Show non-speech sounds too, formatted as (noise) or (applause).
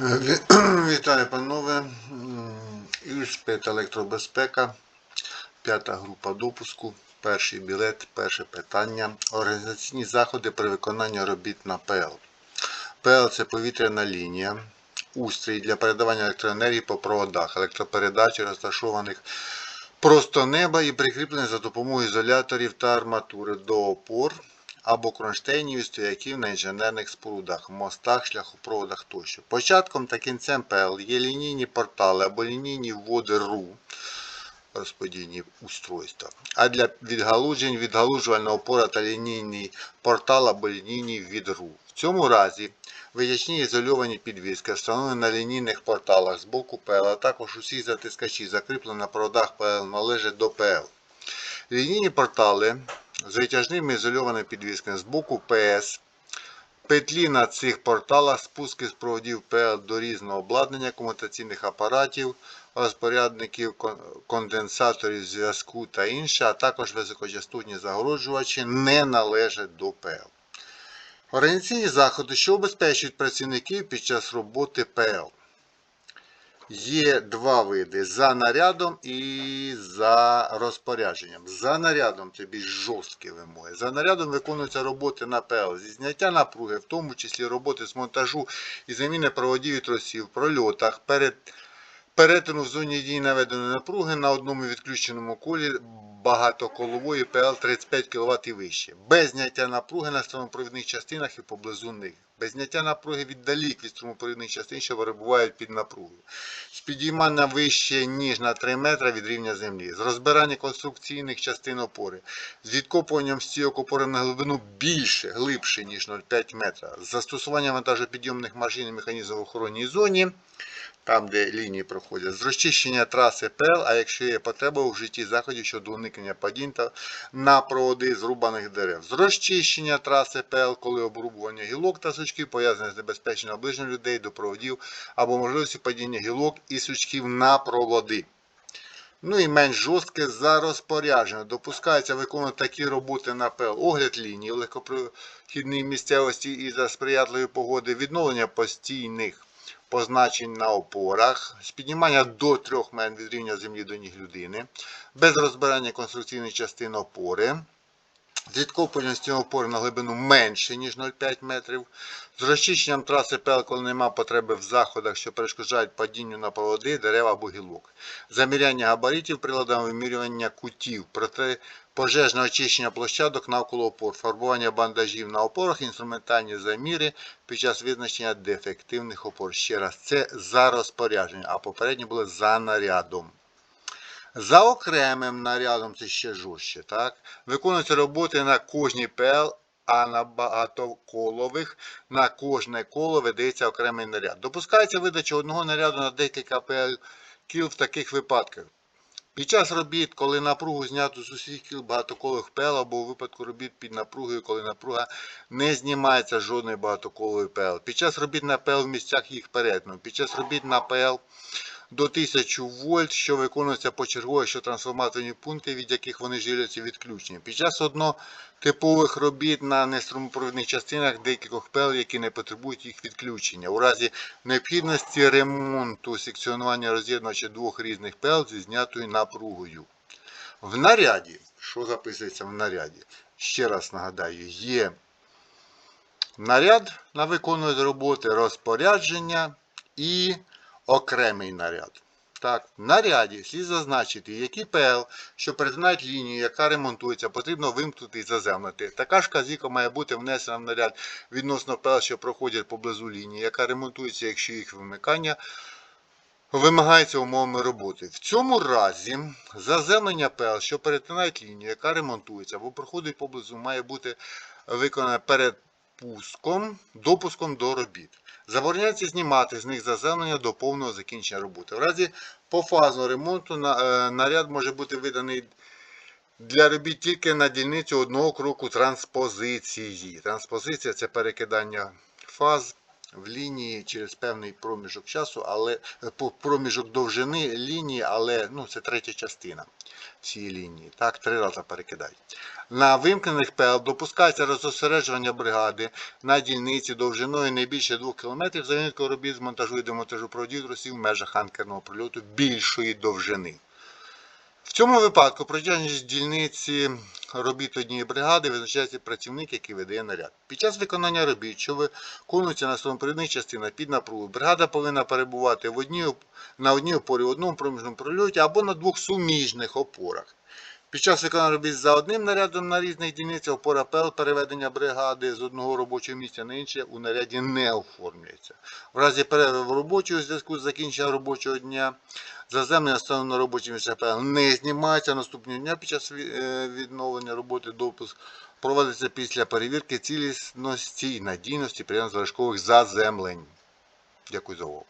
Ві- (clears throat) Вітаю, панове. Ільспет електробезпека. П'ята група допуску. Перший білет, перше питання. Організаційні заходи при виконанні робіт на ПЛ. ПЛ це повітряна лінія. Устрій для передавання електроенергії по проводах, електропередачі, розташованих просто неба і прикріплених за допомогою ізоляторів та арматури до опор або кронштейнів стояків на інженерних спорудах, мостах, шляхопроводах тощо. Початком та кінцем ПЛ є лінійні портали або лінійні вводи РУ, розподільні устройства. А для відгалуджень відгалужувальна опора та лінійний портал або лінійний від РУ. В цьому разі витячні ізольовані підвіски, встановлені на лінійних порталах з боку ПЛ, а також усі затискачі, закріплені на проводах ПЛ, належать до ПЛ. Лінійні портали з витяжними ізольованими підвісками з боку ПС. Петлі на цих порталах, спуски з проводів ПЛ до різного обладнання, комутаційних апаратів, розпорядників, конденсаторів зв'язку та інше, а також високочастотні загороджувачі не належать до ПЛ. Організаційні заходи, що обезпечують працівників під час роботи ПЛ. Є два види за нарядом і за розпорядженням. За нарядом це більш жорсткі вимоги. За нарядом виконуються роботи на ПЛ зі зняття напруги, в тому числі роботи з монтажу і заміни проводів і тросів, прольотах, перед перетину в зоні дії наведеної напруги на одному відключеному колі багатоколової ПЛ 35 кВт і вище, без зняття напруги на струмопровідних частинах і поблизу них, без зняття напруги віддалік від струмопровідних частин, що перебувають під напругою, з підіймання вище, ніж на 3 метри від рівня землі, з розбирання конструкційних частин опори, з відкопуванням стійок опори на глибину більше, глибше, ніж 0,5 метра, з застосуванням вантажопідйомних машин і механізмів в охоронній зоні, там, де лінії проходять, з розчищення траси ПЛ, а якщо є потреба у вжитті заходів щодо уникнення падінь та на проводи зрубаних дерев, з розчищення траси ПЛ, коли обрубування гілок та сучків пов'язане з небезпечним наближенням людей до проводів або можливості падіння гілок і сучків на проводи. Ну і менш жорстке за розпорядження. Допускається виконувати такі роботи на ПЛ. Огляд лінії в легкопрохідній місцевості і за сприятливої погоди, відновлення постійних позначень на опорах, з піднімання до 3 метрів від рівня землі до ніг людини, без розбирання конструкційних частин опори, з відкопуванням опори на глибину менше, ніж 0,5 метрів, з розчищенням траси ПЛ, коли немає потреби в заходах, що перешкоджають падінню на проводи, дерева або гілок, заміряння габаритів приладами вимірювання кутів, протипожежне очищення площадок навколо опор, фарбування бандажів на опорах, інструментальні заміри під час визначення дефективних опор. Ще раз, це за розпорядження, а попередні були за нарядом. За окремим нарядом це ще жорстче, так? Виконуються роботи на кожній ПЛ, а на багатоколових на кожне коло видається окремий наряд. Допускається видача одного наряду на декілька ПЛ кіл в таких випадках. Під час робіт, коли напругу знято з усіх кіл багатоколових ПЛ, або у випадку робіт під напругою, коли напруга не знімається жодної багатоколової ПЛ. Під час робіт на ПЛ в місцях їх перетину. Під час робіт на ПЛ до 1000 вольт, що виконується почергово, що трансформаторні пункти, від яких вони живляться відключені. Під час однотипових робіт на неструмопровідних частинах декількох ПЛ, які не потребують їх відключення. У разі необхідності ремонту секціонування роз'єднувача двох різних ПЛ зі знятою напругою. В наряді, що записується в наряді? Ще раз нагадаю, є наряд на виконування роботи, розпорядження і окремий наряд. Так, в наряді слід зазначити, які ПЛ, що перетинають лінію, яка ремонтується, потрібно вимкнути і заземлити. Така ж казіка має бути внесена в наряд відносно ПЛ, що проходять поблизу лінії, яка ремонтується, якщо їх вимикання вимагається умовами роботи. В цьому разі заземлення ПЛ, що перетинають лінію, яка ремонтується або проходить поблизу, має бути виконане перед пуском, допуском до робіт. Забороняється знімати з них заземлення до повного закінчення роботи. В разі пофазного ремонту е, наряд може бути виданий для робіт тільки на дільницю одного кроку транспозиції. Транспозиція це перекидання фаз в лінії через певний проміжок часу, але е, проміжок довжини лінії, але ну, це третя частина цієї лінії. Так, три рази перекидають. На вимкнених ПЛ допускається розосереджування бригади на дільниці довжиною не більше 2 км за винятком робіт з монтажу і демонтажу проводів тросів в межах анкерного прильоту більшої довжини. В цьому випадку протяжність дільниці робіт однієї бригади визначається працівник, який видає наряд. Під час виконання робіт, що виконуються на своєму частина під напругу, бригада повинна перебувати в одній, на одній опорі в одному проміжному прольоті або на двох суміжних опорах. Під час виконання робіт за одним нарядом на різних дільницях опора ПЛ переведення бригади з одного робочого місця на інше у наряді не оформлюється. В разі перерви в робочому зв'язку з закінченням робочого дня заземлення стану на робоче місце ПЛ не знімається наступного дня під час е, відновлення роботи допуск проводиться після перевірки цілісності і надійності приємств залишкових заземлень. Дякую за увагу.